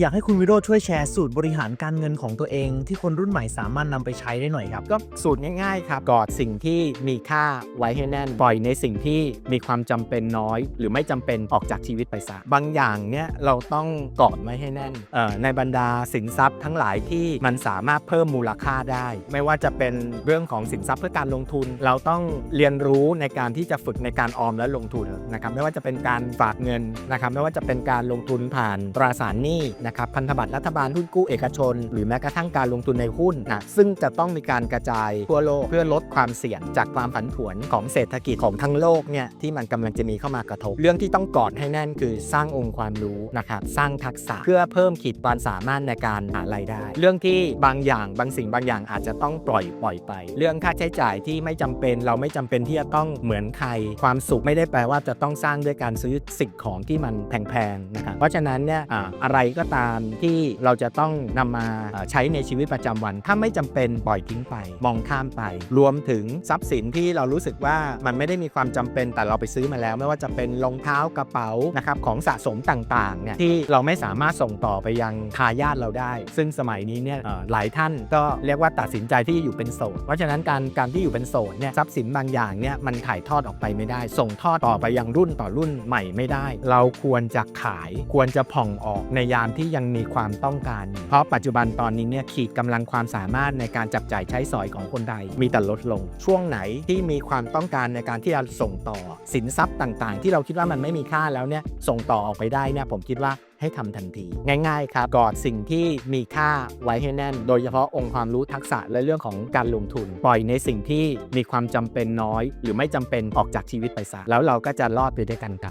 อยากให้คุณวิโรจน์ช่วยแชร์สูตรบริหารการเงินของตัวเอง ที่คนรุ่นใหม่สามารถนำไปใช้ได้หน่อยครับ ก็สูตรง่ายๆครับ กอดสิ่งที่มีค่าไว้ให้แน่น ปล่อยในสิ่งที่มีความจำเป็นน้อย หรือไม่จำเป็นออกจากชีวิตไปซะบางอย่างเนี่ยเราต้องกอดไว้ให้แน่นเอ่อในบรรดาสินทรัพย์ทั้งหลายที่มันสามารถเพิ่มมูลค่าได้ ไม่ว่าจะเป็นเรื่องของสินทรัพย์เพื่อการลงทุน เราต้องเรียนรู้ในการที่จะฝึกในการออมและลงทุนนะครับ ไม่ว่าจะเป็นการฝากเงินนะครับ ไม่ว่าจะเป็นการลงทุนผ่านตราสารหนี้นะครับพันธบัตรรัฐบาลหุ้นกู้เอกชน หรือแม้กระทั่งการลงทุนในหุ้นนะซึ่งจะต้องมีการกระจายทั่วโลกเพื่อลดความเสี่ยงจากความผันผวนของเศรษฐกิจของทั้งโลกเนี่ยที่มันกำลังจะมีเข้ามากระทบ เรื่องที่ต้องกอดให้แน่นคือสร้างองค์ความรู้นะครับสร้างทักษะเพื่อเพิ่มขีดความสามารถในการหารายได้ เรื่องที่บางอย่างบางสิ่งบางอย่างอาจจะต้องปล่อยปล่อยไป เรื่องค่าใช้จ่ายที่ไม่จำเป็นเราไม่จำเป็นที่จะต้องเหมือนใคร ความสุขไม่ได้แปลว่าจะต้องสร้างด้วยการซื้อสิ่งของที่มันแพงๆนะครับเพราะฉะนั้นเนี่ยออะไรก็ตามที่เราจะต้องนำมาอ่าใช้ในชีวิตประจำวัน ถ้าไม่จำเป็นปล่อยทิ้งไป มองข้ามไป รวมถึงทรัพย์สินที่เรารู้สึกว่ามันไม่ได้มีความจำเป็นแต่เราไปซื้อมาแล้ว ไม่ว่าจะเป็นรองเท้ากระเป๋านะครับของสะสมต่างๆเนี่ยที่เราไม่สามารถส่งต่อไปยังทายาทเราได้ ซึ่งสมัยนี้เนี่ยหลายท่านก็เรียกว่าตัดสินใจที่อยู่เป็นโสดเพราะฉะนั้นการการที่อยู่เป็นโสดเนี่ยทรัพย์สินบางอย่างเนี่ยมันถ่ายทอดออกไปไม่ได้ ส่งทอดต่อไปยังรุ่นต่อรุ่นใหม่ไม่ได้ เราควรจะขายควรจะผ่องออกในยามที่ยังมีความต้องการอยู่เพราะปัจจุบันตอนนี้เนี่ยขีดกำลังความสามารถในการจับจ่ายใช้สอยของคนไทยมีแต่ลดลง ช่วงไหนที่มีความต้องการในการที่จะส่งต่อสินทรัพย์ต่าง ๆ ที่เราคิดว่ามันไม่มีค่าแล้วเนี่ยส่งต่อออกไปได้เนี่ยผมคิดว่าให้ทำทันที ง่าย ๆ ครับกอดสิ่งที่มีค่าไว้ให้แน่น โดยเฉพาะองค์ความรู้ทักษะและเรื่องของการลงทุน ปล่อยในสิ่งที่มีความจำเป็นน้อย หรือไม่จำเป็นออกจากชีวิตไปซะแล้วเราก็จะรอดไปด้วยกันครับ